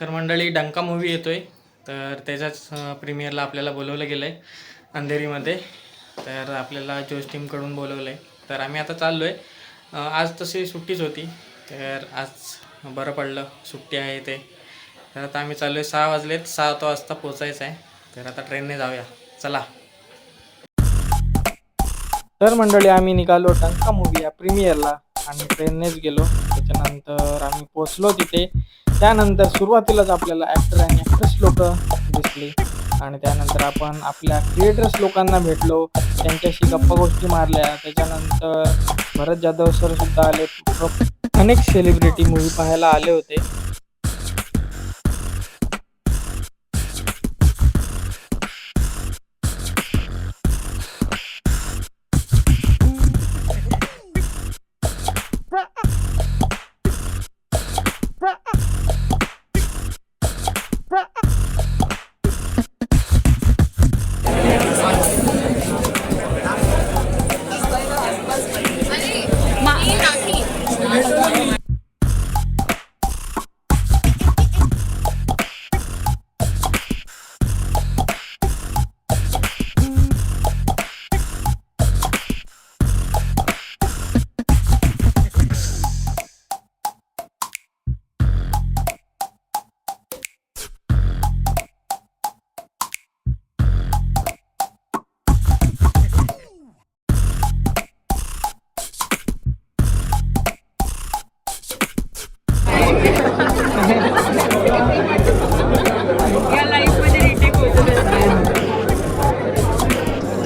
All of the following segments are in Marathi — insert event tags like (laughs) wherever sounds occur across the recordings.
तर मंडळी डंका मूवी येतोय. तर त्याच्याच प्रीमियरला आपल्याला बोलवलं गेलं आहे अंधेरीमध्ये. तर आपल्याला जोश टीमकडून बोलवलं आहे तर आम्ही आता चाललो आहे आज तशी सुट्टीच होती. तर आज बरं पडलं. सुट्टी आहे ते. तर आता आम्ही चाललो आहे सहा वाजलेत. सात वाजता पोचायचं आहे. तर आता ट्रेनने जाऊया. चला. तर मंडळी आम्ही निघालो डंका मूवी या प्रीमियरला आणि ट्रेननेच गेलो. त्याच्यानंतर आम्ही पोचलो तिथे. त्यानंतर सुरुवातीलाच आपल्याला ॲक्टर आणि ॲक्ट्रेस लोक दिसली. आणि त्यानंतर आपण आपल्या क्रिएटर्स लोकांना भेटलो. त्यांच्याशी गप्पा गोष्टी मारल्या. त्याच्यानंतर भरत जाधव सर सुद्धा आले. अनेक सेलिब्रिटी मूवी पाहायला आले होते.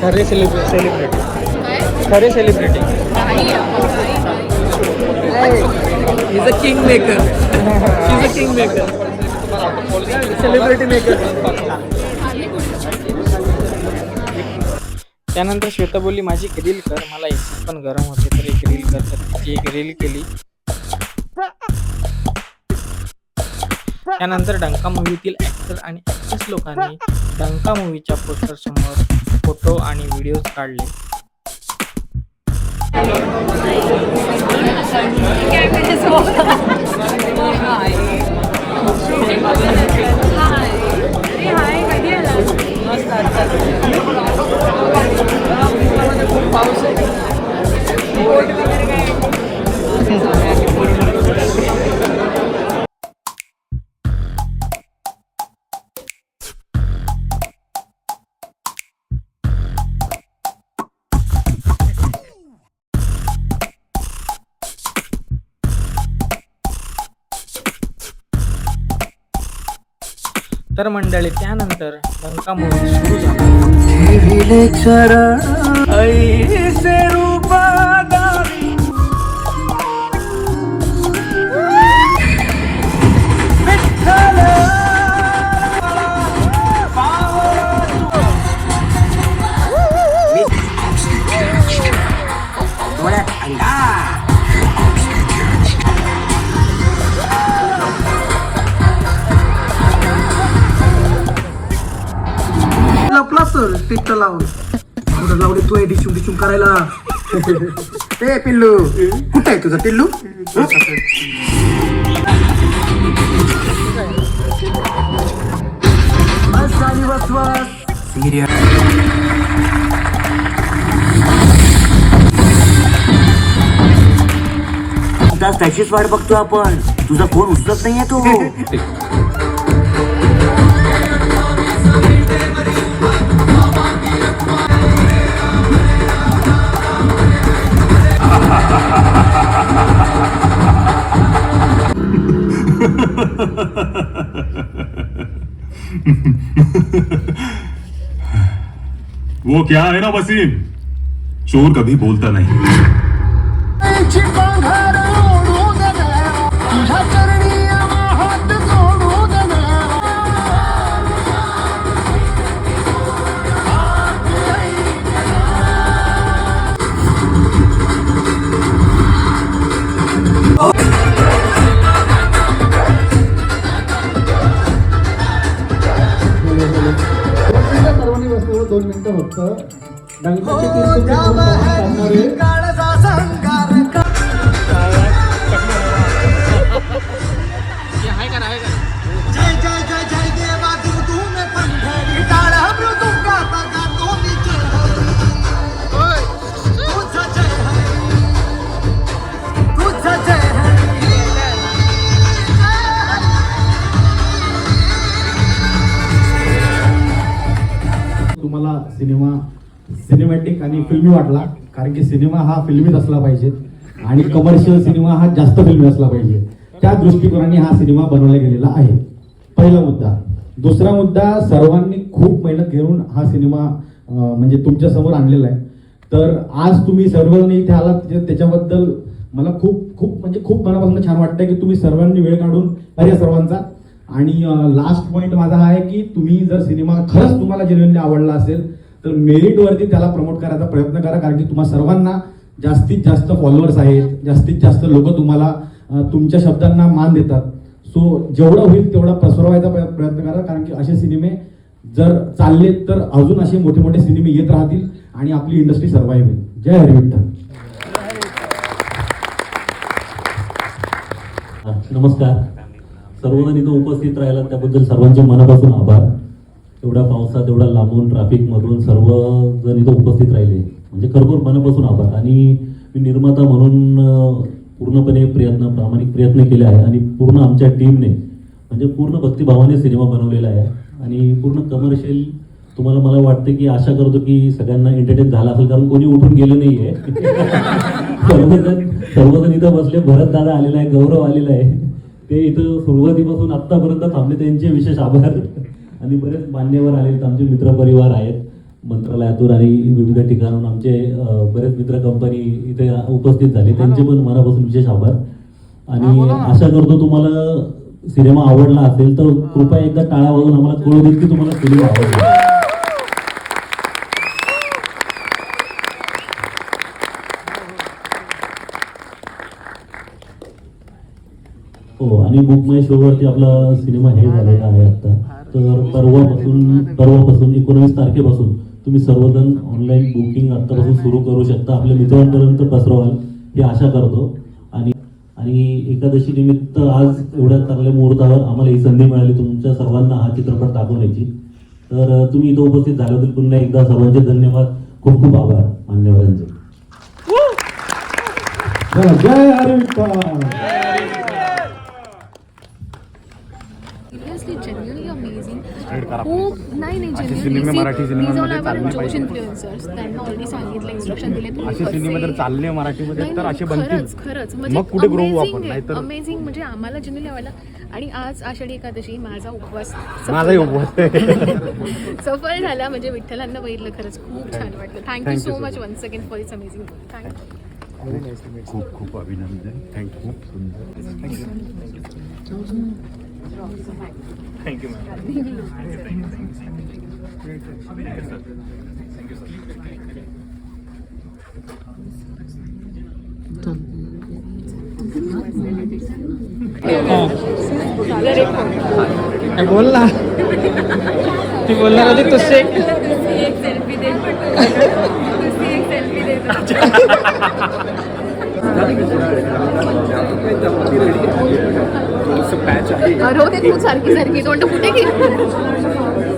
खरे सेलिब्रिटी सेलिब्रिटी खरे celebrity He's a kingmaker. He's a kingmaker. Celebrity maker त्यानंतर श्वेता बोलली माझी एक रील कर मला एक पण गरम होते तर एक रील कर. तर तिची एक रील केली. त्यानंतर डंका मूवीतील ऍक्टर आणि ऍक्ट्रेस लोकांनी डंका मूवीच्या पोस्टर समोर फोटो आणि व्हिडिओज काढले. हाय तर मंडळी त्यानंतर डंका मूवी सुरू झाला. लपला सर लावून कुठं लावली तू आहे डिचूम डिचूम करायला ए पिल्लू कुठं आहे तुझा पिल्लू बस झाली बस बस तास त्याचीच वाट बघतो आपण तुझा फोन उचलत नाहीये तू वो क्या है ना वसीम? चोर कभी बोलता नहीं। बसलो दोन मिनिटं फक्त सिनेमॅटिक आणि फिल्मी वाटला. कारण की सिनेमा हा फिल्मीच असला पाहिजे. आणि कमर्शियल सिनेमा हा जास्त फिल्मी असला पाहिजे. त्या दृष्टिकोनाने हा सिनेमा बनवला गेलेला आहे. पहिला मुद्दा. दुसरा मुद्दा सर्वांनी खूप मेहनत घेऊन हा सिनेमा म्हणजे तुमच्यासमोर आणलेला आहे. तर आज तुम्ही सर्वांनी इथे आलात त्याच्याबद्दल मला खूप खूप म्हणजे खूप मनापासून छान वाटतंय की तुम्ही सर्वांनी वेळ काढून अरे सर्वांचा. आणि लास्ट पॉईंट माझा हा आहे की तुम्ही जर सिनेमा खरंच तुम्हाला जेन्युअनली आवडला असेल तर मेरिटवरती त्याला प्रमोट करायचा प्रयत्न करा कारण की तुम्हा सर्वांना जास्तीत जास्त फॉलोअर्स आहेत जास्तीत जास्त लोक तुम्हाला तुमच्या शब्दांना मान देतात. सो जेवढं होईल तेवढा पसरवायचा प्रयत्न करा कारण की असे सिनेमे जर चालले तर अजून असे मोठे मोठे सिनेमे येत राहतील आणि आपली इंडस्ट्री सर्वाईव्ह होईल. जय हरिविठ्ठल नमस्कार. सर्वजण इथं उपस्थित राहिला त्याबद्दल सर्वांचे मनापासून आभार. एवढ्या पावसात एवढ्या लांबून ट्रॅफिकमधून सर्वजण इथं उपस्थित राहिले. म्हणजे खरोखर मनापासून आभार. आणि मी निर्माता म्हणून पूर्णपणे प्रयत्न प्रामाणिक प्रयत्न केले आहे. आणि पूर्ण आमच्या टीमने म्हणजे पूर्ण भक्तिभावाने सिनेमा बनवलेला आहे. आणि पूर्ण कमर्शियल तुम्हाला मला वाटतं की आशा करतो की सगळ्यांना एंटरटेन झाला असेल कारण कोणी उठून गेलं नाहीये. (laughs) सर्वजण सर्वजण इथं बसले. भरत दादा आलेला आहे गौरव आलेला आहे. ते इथं सुरुवातीपासून आत्तापर्यंत थांबले. त्यांचे विशेष आभार. आणि बरेच मान्यवर आलेत आमचे मित्रपरिवार आहेत मंत्रालयातून आणि विविध ठिकाणाहून आमचे बरेच मित्र कंपनी इथे उपस्थित झाले. त्यांचे पण मनापासून विशेष आभार. आणि आशा करतो तुम्हाला सिनेमा आवडला असेल तर कृपया एकदा टाळा वाजून आम्हाला कळू देत की तुम्हाला सिनेमा आवडला. हो आणि बुक माय शो वरती आपला सिनेमा हे झालेला आहे आता तर परवापासून परवापासून एकोणवीस तारखेपासून तुम्ही सर्वजण ऑनलाईन बुकिंग आत्तापासून सुरू करू शकता. आपल्या मित्रांपर्यंत पसरवाल ही आशा करतो. आणि आणि एकादशी निमित्त आज एवढ्या चांगल्या मुहूर्तावर आम्हाला ही संधी मिळाली. तुमच्या सर्वांना हा चित्रपट दाखवण्याची तर तुम्ही इथं उपस्थित झाल्याबद्दल पुन्हा एकदा सर्वांचे धन्यवाद. खूप खूप आभार. मान्यवरांचे. जय हरिविठ्ठल सिरियसली अमेझिंग खूप नाही नाही सिनेमामध्ये जोश इन्फ्लुएन्सर्स त्यांना ऑलरेडी सांगितलं इन्स्ट्रक्शन दिले असे सिनेमा जर चालले मराठीमध्ये तर असे खरंच खरंच. म्हणजे मग कुठे ग्रो आपण? नाहीतर अमेझिंग म्हणजे आम्हाला जेन्युअनली आवडलं. आणि आज आषाढी एकादशी माझा उपवास माझा उपवास. (laughs) सफल झाला. म्हणजे विठ्ठलांना बघितलं खरंच खूप छान वाटलं. Thank you so much once second for it's amazing thank you खूप खूप अभिनंदन थँक्यू खूप सुंदर काय बोल ना ती बोलणार होती तुझे? एक सेल्फी दे. नुसती एक सेल्फी दे. (laughs) अरे हो ते तू सारखी सारखी. तो म्हणतो कुठे गेली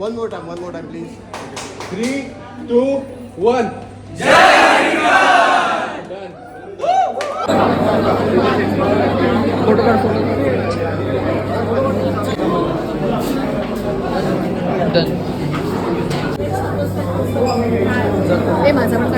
one more time one more time please three two one हे माझा मग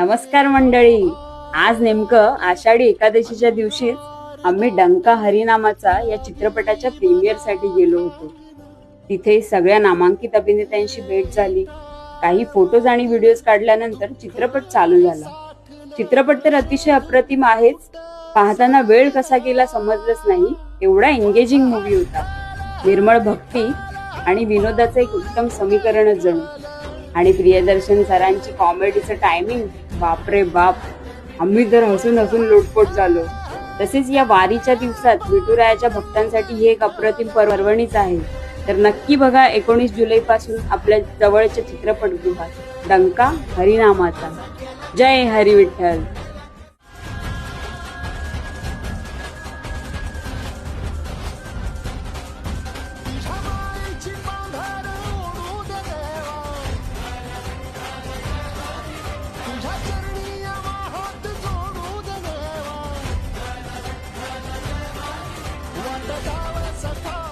नमस्कार मंडळी. आज नेमकं आषाढी एकादशीच्या दिवशीच आम्ही डंका हरिनामाचा या चित्रपटाच्या प्रीमियरसाठी गेलो होतो. तिथे सगळ्या नामांकित अभिनेत्यांशी भेट झाली. काही फोटोज आणि व्हिडिओज काढल्यानंतर चित्रपट चालू झाला. चित्रपट तर अतिशय अप्रतिम आहेच. पाहताना वेळ कसा गेला समजलंच नाही. एवढा एंगेजिंग मूवी होता. निर्मळ भक्ती आणि विनोदाचं एक उत्तम समीकरणच जणू. आणि प्रियदर्शन सरांची कॉमेडीचं टायमिंग बापरे बाप. आम्ही तर हसून हसून लोटपोट झालो. तसेच या वारीच्या दिवसात विठुरायाच्या भक्तांसाठी ही एक अप्रतिम पर्वणीच आहे. तर नक्की बघा एकोणीस जुलै पासून आपल्या जवळच्या चित्रपटगृहात. डंका हरिनामाचा. जय Hari Vitthal. Cantava essa fala.